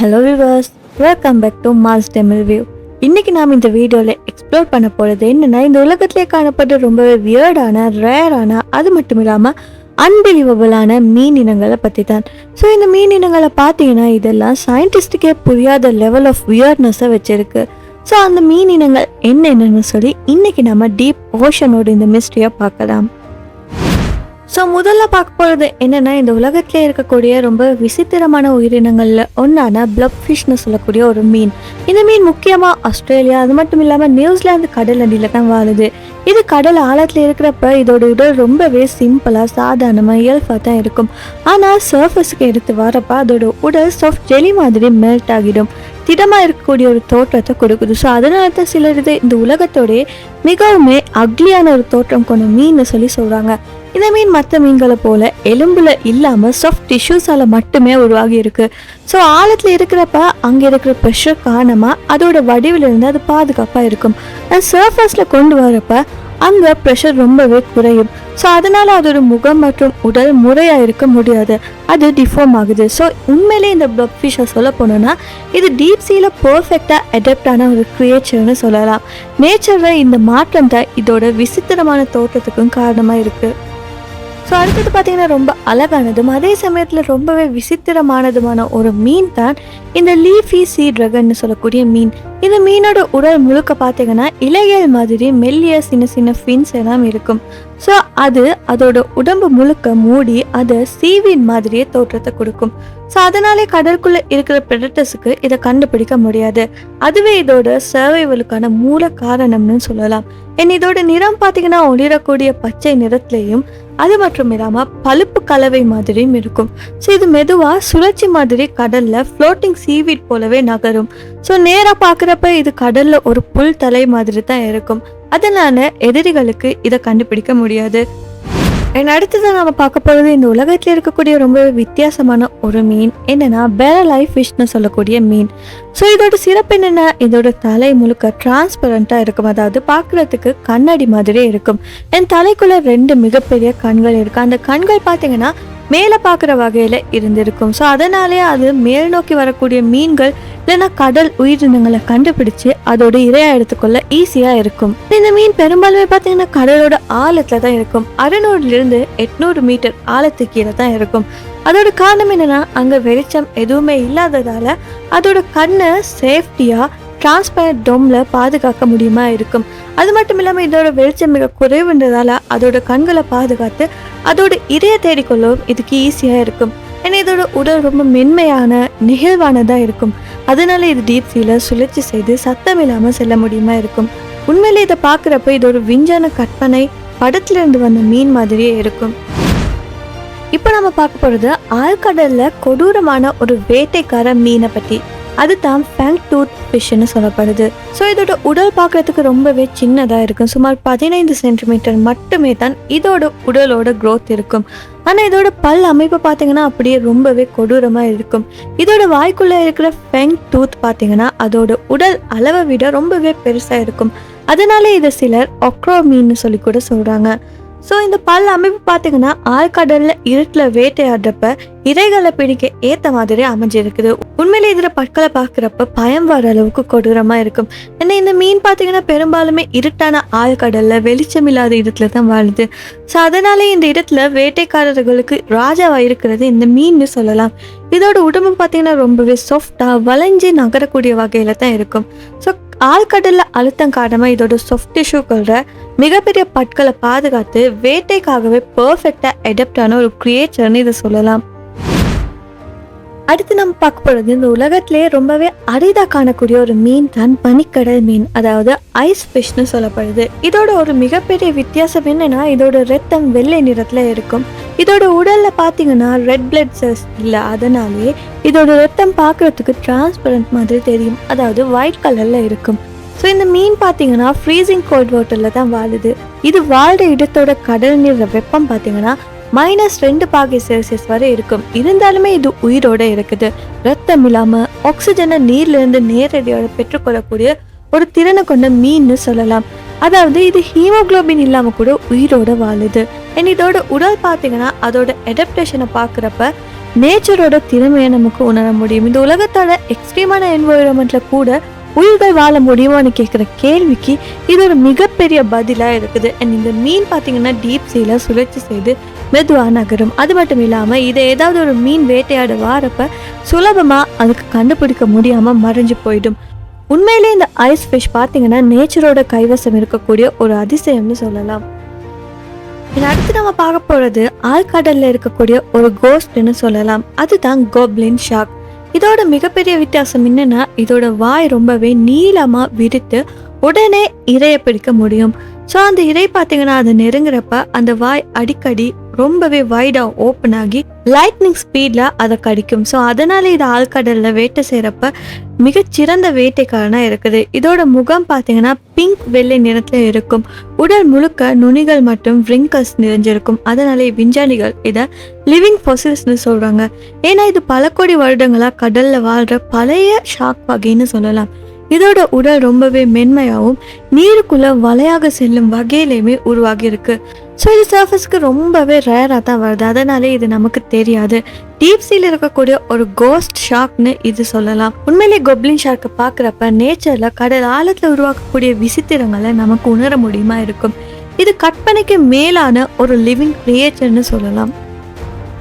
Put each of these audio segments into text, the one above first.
Hello viewers welcome back to mass Tamil view இன்னைக்கு நாம் இந்த வீடியோவில் எக்ஸ்ப்ளோர் பண்ண போகிறது என்னென்னா இந்த உலகத்திலே காணப்பட்ட ரொம்பவே வியர்டான ரேரான அது மட்டும் இல்லாமல் அன்பிலீவபிளான மீன் இனங்களை பற்றி தான் ஸோ இந்த மீன் இனங்களை பார்த்தீங்கன்னா இதெல்லாம் சயின்டிஸ்டுக்கே புரியாத லெவல் ஆஃப் வியர்ட்னஸை வச்சுருக்கு. ஸோ அந்த மீன் இனங்கள் என்னென்னு சொல்லி இன்னைக்கு நம்ம டீப் ஓஷனோட இந்த மிஸ்ட்ரியை பார்க்கலாம். ஸோ முதல்ல பார்க்க போகிறது என்னென்னா இந்த உலகத்தில் இருக்கக்கூடிய ரொம்ப விசித்திரமான உயிரினங்களில் ஒன்றான பிளப் ஃபிஷ்னு சொல்லக்கூடிய ஒரு மீன். இந்த மீன் முக்கியமாக ஆஸ்திரேலியா அது மட்டும் இல்லாமல் நியூசிலாந்து கடல் அடியில் தான் வாழுது. இது கடல் ஆழத்தில் இருக்கிறப்ப இதோட உடல் ரொம்பவே சிம்பிளாக சாதாரணமாக இயல்பாக தான் இருக்கும். ஆனால் சர்ஃபஸுக்கு எடுத்து வரப்ப அதோட உடல் சாஃப்ட் ஜெலி மாதிரி மெல்ட் ஆகிடும். திடமாக இருக்கக்கூடிய ஒரு தோற்றத்தை கொடுக்குது. ஸோ அதனால தான் சிலர் இது இந்த உலகத்தோடைய மிகவுமே அக்லியான ஒரு தோற்றம் கொண்ட மீன் சொல்லி சொல்கிறாங்க இந்த மீன் மற்ற மீன்களை போல எலும்புல இல்லாமல் சாஃப்ட் டிஷ்யூஸால் மட்டுமே உருவாகி இருக்கு. ஸோ ஆழத்தில் இருக்கிறப்ப அங்கே இருக்கிற ப்ரெஷர் காரணமாக அதோட வடிவில் இருந்து அது பாதுகாப்பாக இருக்கும். அண்ட் சர்ஃபஸில் கொண்டு வரப்ப அங்கே ப்ரெஷர் ரொம்பவே குறையும். ஸோ அதனால ஒரு முகம் மற்றும் உடல் முறையாக இருக்க முடியாது. அது டிஃபார்ம் ஆகுது. ஸோ உண்மையிலே இந்த பிளட் ஃபிஷ்ஷை சொல்ல போனோம்னா இது டீப் சீல பர்ஃபெக்டாக அடாப்டான ஒரு கிரியேச்சர்னு சொல்லலாம். நேச்சரில் இந்த மாற்றம் தான் இதோட விசித்திரமான தோற்றத்துக்கும் காரணமாக இருக்குது ஸோ அடுத்தது பார்த்தீங்கன்னா ரொம்ப அழகானதும் அதே சமயத்தில் ரொம்பவே விசித்திரமானதுமான ஒரு மீன் தான் இந்த லீஃபி சீ ட்ரகன்னு சொல்லக்கூடிய மீன். இந்த மீனோட உடல் முழுக்க பார்த்தீங்கன்னா இலைகள் மாதிரி மெல்லிய சின்ன சின்ன ஃபின்ஸ் எல்லாம் இருக்கும். ஸோ அது அதோட உடம்பு முழுக்க மூடி அதை சீவின் மாதிரியே தோற்றத்தை கொடுக்கும். ஸோ அதனாலே கடற்குள்ளே இருக்கிற பிரடட்டஸுக்கு இதை கண்டுபிடிக்க முடியாது. அதுவே இதோட சர்வைவலுக்கான மூல காரணம்னு சொல்லலாம். என் இதோட நிறம் பார்த்தீங்கன்னா ஒளிரக்கூடிய பச்சை நிறத்துலையும் அது மட்டும் இல்லாமல் பழுப்பு கலவை மாதிரியும் இருக்கும். ஸோ இது மெதுவாக சுழற்சி மாதிரி கடலில் ஃப்ளோட்டிங் சீவீட் போலவே நகரும். ஸோ நேராக பார்க்குறப்ப இது கடலில் ஒரு புல் தலை மாதிரி தான் இருக்கும். அதனால எதிரிகளுக்கு இதை கண்டுபிடிக்க முடியாது. அண்ட் அடுத்ததான் நம்ம பார்க்க போகிறது இந்த உலகத்தில் இருக்கக்கூடிய ரொம்ப வித்தியாசமான ஒரு மீன். என்னென்னா பேர லைஃப் ஃபிஷ்னு சொல்லக்கூடிய மீன். ஸோ இதோட சிறப்பு என்னென்னா இதோட தலை முழுக்க டிரான்ஸ்பரண்ட்டாக இருக்கும். அதாவது பார்க்குறதுக்கு கண்ணாடி மாதிரியே இருக்கும். என் தலைக்குள்ளே ரெண்டு மிகப்பெரிய கண்கள் இருக்கும் அந்த கண்கள் பார்த்தீங்கன்னா மேலே பார்க்குற வகையில் இருந்திருக்கும். ஸோ அதனாலே அது மேல் நோக்கி வரக்கூடிய மீன்கள் இல்லைன்னா கடல் உயிரினங்களை கண்டுபிடிச்சு அதோட இரையா எடுத்துக்கொள்ள ஈஸியாக இருக்கும். இந்த மீன் பெரும்பாலுமே பார்த்தீங்கன்னா கடலோட ஆழத்தில் தான் இருக்கும். அறுநூறுலேருந்து எட்நூறு மீட்டர் ஆழத்துக்கு கீழே தான் இருக்கும். அதோட காரணம் என்னன்னா அங்கே வெளிச்சம் எதுவுமே இல்லாததால அதோட கண்ணை சேஃப்டியாக டிரான்ஸ்பரண்ட் டோமில் பாதுகாக்க முடியுமா இருக்கும்? அது மட்டும் இல்லாமல் இதோட வெளிச்சம் மிக குறைவுன்றதால அதோட கண்களை பாதுகாத்து அதோட இறைய தேடிக்கொள்ளவும் இதுக்கு ஈஸியாக இருக்கும். ஏன்னா இதோட உடல் ரொம்ப மென்மையான நெகிழ்வானதாக இருக்கும். அதனால இது டீப் சீல சுழற்சி செய்து சத்தம் இல்லாமல் செல்ல முடியுமா இருக்கும். உண்மையிலே இதை பார்க்குறப்ப இதோட விஞ்ஞான கற்பனை படத்துல இருந்து வந்த மீன் மாதிரியே இருக்கும். இப்போ நம்ம பார்க்க போகிறது ஆழ்கடலில் கொடூரமான ஒரு வேட்டைக்கார மீனை பற்றி அதுதான் ஃபேங் டூத் ஃபிஷ்னு சொல்லப்படுது. ஸோ இதோட உடல் பார்க்கறதுக்கு ரொம்பவே சின்னதாக இருக்கும். சுமார் பதினைந்து சென்டிமீட்டர் மட்டுமே தான் இதோட உடலோட க்ரோத் இருக்கும். ஆனால் இதோட பல் அமைப்பு பார்த்தீங்கன்னா அப்படியே ரொம்பவே கொடூரமாக இருக்கும். இதோட வாய்க்குள்ளே இருக்கிற ஃபெங் டூத் பார்த்தீங்கன்னா அதோட உடல் அளவை விட ரொம்பவே பெருசாக இருக்கும். அதனால இதை சிலர் ஒக்ரோமீன்னு சொல்லி கூட சொல்கிறாங்க ஸோ இந்த பல் அமைப்பு பார்த்தீங்கன்னா ஆழ்கடல்ல இருட்டில் வேட்டையாடுறப்ப இறைகளை பிடிக்க ஏற்ற மாதிரி அமைஞ்சிருக்குது. உண்மையிலே இதில் பற்களை பார்க்குறப்ப பயம் வர அளவுக்கு கொடூரமாக இருக்கும். ஏன்னா இந்த மீன் பார்த்தீங்கன்னா பெரும்பாலுமே இருட்டான ஆழ்கடலில் வெளிச்சம் இல்லாத இடத்துல தான் வாழுது. ஸோ அதனாலே இந்த இடத்துல வேட்டைக்காரர்களுக்கு ராஜாவாக இருக்கிறது இந்த மீன் சொல்லலாம். இதோட உடம்பு பார்த்தீங்கன்னா ரொம்பவே சாஃப்டாக வளைஞ்சு நகரக்கூடிய வகையில் தான் இருக்கும். ஸோ ஆழ்கடல்ல அழுத்தம் காரணமாக இதோட சாஃப்ட் டிஷ்யூக்கள மிகப்பெரிய பற்களை பாதுகாத்து வேட்டைக்காகவே பர்ஃபெக்டாக அடாப்டான ஒரு கிரியேச்சர்னு இதை சொல்லலாம். அடுத்து நம்ம பார்க்க போகிறது இந்த உலகத்திலே ரொம்பவே அரிதாக காணக்கூடிய ஒரு மீன் தான் பனிக்கடல் மீன் அதாவது ஐஸ் ஃபிஷ்னு சொல்லப்படுது. இதோட ஒரு மிகப்பெரிய வித்தியாசம் என்னன்னா இதோட ரத்தம் வெள்ளை நிறத்தில் இருக்கும். இதோட உடலில் பார்த்தீங்கன்னா ரெட் பிளட் செல்ஸ் இல்லை அதனாலே இதோட ரத்தம் பார்க்குறதுக்கு டிரான்ஸ்பரண்ட் மாதிரி தெரியும். அதாவது ஒயிட் கலரில் இருக்கும். ஸோ இந்த மீன் பார்த்தீங்கன்னா ஃப்ரீசிங் கோல்ட் வாட்டரில் தான் வாழுது. இது வாழ்ற இடத்தோட கடல் நீர் வெப்பம் பார்த்தீங்கன்னா மைனஸ் ரெண்டு பாகை செல்சியஸ் வரை இருக்கும். இருந்தாலுமே இது உயிரோட இருக்குது. ரத்தம் இல்லாமல் ஆக்சிஜனை நீர்லேருந்து நேரடியாக பெற்றுக்கொள்ளக்கூடிய ஒரு திறனை கொண்ட மீன்னு சொல்லலாம். அதாவது இது ஹீமோகுளோபின் இல்லாமல் கூட உயிரோட வாழுது. அண்ட் இதோட உடல் பார்த்தீங்கன்னா அதோட அடாப்டேஷனை பார்க்குறப்ப நேச்சரோட திறமையை நமக்கு உணர முடியும். இந்த உலகத்தோட எக்ஸ்ட்ரீமான என்வாயிரமெண்ட்டில் கூட உயிர்கள் வாழ முடியுமான்னு கேட்குற கேள்விக்கு இது ஒரு மிகப்பெரிய பதிலாக இருக்குது. அண்ட் இந்த மீன் பார்த்தீங்கன்னா டீப் சீல சுழற்சி செய்து மெதுவாக நகரும். அது மட்டும் இல்லாமல் இதை ஏதாவது ஒரு மீன் வேட்டையாட வாரப்ப சுலபமாக அதுக்கு கண்டுபிடிக்க முடியாமல் மறைஞ்சு போயிடும். உண்மையிலே இந்த ஐஸ் ஃபிஷ் பார்த்தீங்கன்னா நேச்சரோட கைவசம் இருக்கக்கூடிய ஒரு அதிசயம்னு சொல்லலாம். இது அடுத்து நம்ம பார்க்க போகிறது ஆழ்கடல்ல இருக்கக்கூடிய ஒரு கோஸ்ட்னு சொல்லலாம். அதுதான் கோப்ளின் ஷாக் இதோட மிகப்பெரிய வித்தியாசம் என்னன்னா இதோட வாய் ரொம்பவே நீளமா விரித்து உடனே இரையை பிடிக்க முடியும். ஸோ அந்த இறை பார்த்தீங்கன்னா அது நெருங்குறப்ப அந்த வாய் அடிக்கடி ரொம்பவே வைடா ஓப்பன் ஆகி லைட்னிங் ஸ்பீட்ல அதை கடிக்கும். ஸோ அதனால இது ஆழ்கடல்ல வேட்டை செய்யறப்ப மிகச்சிறந்த வேட்டைக்காரனா இருக்குது. இதோட முகம் பார்த்தீங்கன்னா பிங்க் வெள்ளை நிறத்துல இருக்கும். உடல் முழுக்க நுனிகள் மற்றும் விரிங்கல்ஸ் நிறைஞ்சிருக்கும். அதனாலே விஞ்ஞானிகள் இதை லிவிங் ஃபொசில்ஸ்னு சொல்றாங்க. ஏன்னா இது பல கோடி வருடங்களா கடல்ல வாழ்ற பழைய ஷாக் வகைன்னு சொல்லலாம். இதோட உடல் ரொம்பவே மென்மையாகவும் நீருக்குள்ள வலையாக செல்லும் வகையிலையுமே உருவாகி இருக்கு ஸோ இது சர்ஃபஸ்க்கு ரொம்பவே ரேராக தான் வருது. அதனாலே இது நமக்கு தெரியாது. டீப் சீல இருக்கக்கூடிய ஒரு கோஸ்ட் ஷார்க்னு இது சொல்லலாம். உண்மையிலேயே கொப்ளின் ஷார்க்கை பார்க்குறப்ப நேச்சரில் கடல் ஆழத்தில் உருவாக்கக்கூடிய விசித்திரங்களை நமக்கு உணர முடியுமா இருக்கும்? இது கற்பனைக்கு மேலான ஒரு லிவிங் கிரியேச்சர்னு சொல்லலாம்.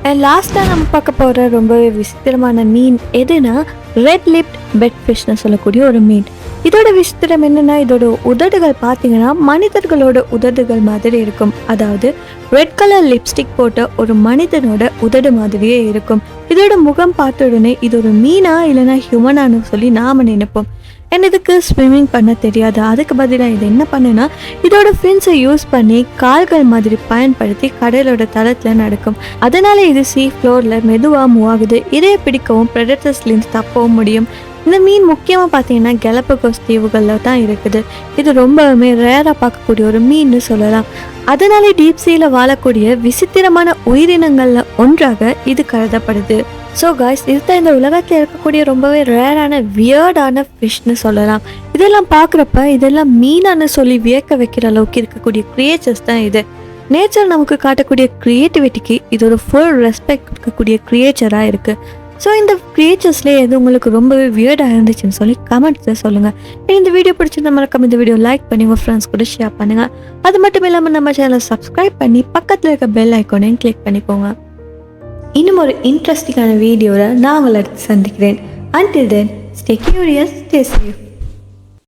லாஸ்ட்டாக நம்ம பார்க்க போகிற ரொம்பவே விசித்திரமான மீன் எதுனா ரெட் லிப்ட் பெட் ஃபிஷ்னு சொல்லக்கூடிய ஒரு மீன். இதோட விசித்திரம் என்னென்னா இதோட உதடுகள் பார்த்தீங்கன்னா மனிதர்களோட உதடுகள் மாதிரி இருக்கும். அதாவது ரெட் கலர் லிப்ஸ்டிக் போட்ட ஒரு மனிதனோட உதடு மாதிரியே இருக்கும். இதோட முகம் பார்த்த உடனே இது ஒரு மீனா இல்லைன்னா ஹியூமனானு சொல்லி நாம நினைப்போம். And இதுக்கு ஸ்விம்மிங் பண்ண தெரியாது? அதுக்கு பதிலாக இது என்ன பண்ணுனா இதோட ஃபின்ஸை யூஸ் பண்ணி கால்கள் மாதிரி பயன்படுத்தி கடலோட தளத்தில் நடக்கும். அதனால இது சீ ஃப்ளோரில் மெதுவாக மூவ் ஆகுது. இதைய பிடிக்கவும் ப்ரெடட்டர்ஸ்லேருந்து தப்பவும் முடியும். இந்த மீன் முக்கியமாக பார்த்தீங்கன்னா கெலப்பகோஸ் தீவுகளில் தான் இருக்குது. இது ரொம்பவுமே ரேராக பார்க்கக்கூடிய ஒரு மீன்னு சொல்லலாம். அதனாலே டீப்சியில் வாழக்கூடிய விசித்திரமான உயிரினங்களில் ஒன்றாக இது கருதப்படுது. ஸோ காய்ஸ் இதுதான் இந்த உலகத்தில் இருக்கக்கூடிய ரொம்பவே ரேரான வியர்டான ஃபிஷ்னு சொல்லலாம். இதெல்லாம் பார்க்குறப்ப இதெல்லாம் மீனான்னு சொல்லி வியக்க வைக்கிற அளவுக்கு இருக்கக்கூடிய கிரியேச்சர்ஸ் தான் இது. நேச்சர் நமக்கு காட்டக்கூடிய க்ரியேட்டிவிட்டிக்கு இது ஒரு ஃபுல் ரெஸ்பெக்ட் இருக்கக்கூடிய க்ரியேச்சராக இருக்குது ஸோ இந்த க்ரியேச்சர்ஸ்லேயே எது உங்களுக்கு ரொம்பவே வியர்டாக இருந்துச்சுன்னு சொல்லி கமெண்ட்ஸில் சொல்லுங்கள் இந்த வீடியோ பிடிச்சிருந்த மறக்காம இந்த வீடியோ லைக் பண்ணி உங்கள் ஃப்ரெண்ட்ஸ் கூட ஷேர் பண்ணுங்கள் அது மட்டும் இல்லாமல் நம்ம சேனலை சப்ஸ்கிரைப் பண்ணி பக்கத்தில் இருக்க பெல் ஐக்கோனையும் கிளிக் பண்ணிக்கோங்க. இன்னும் ஒரு இன்ட்ரெஸ்டிங்கான வீடியோவில் நான் உங்களை சந்திக்கிறேன். Until then stay curious stay safe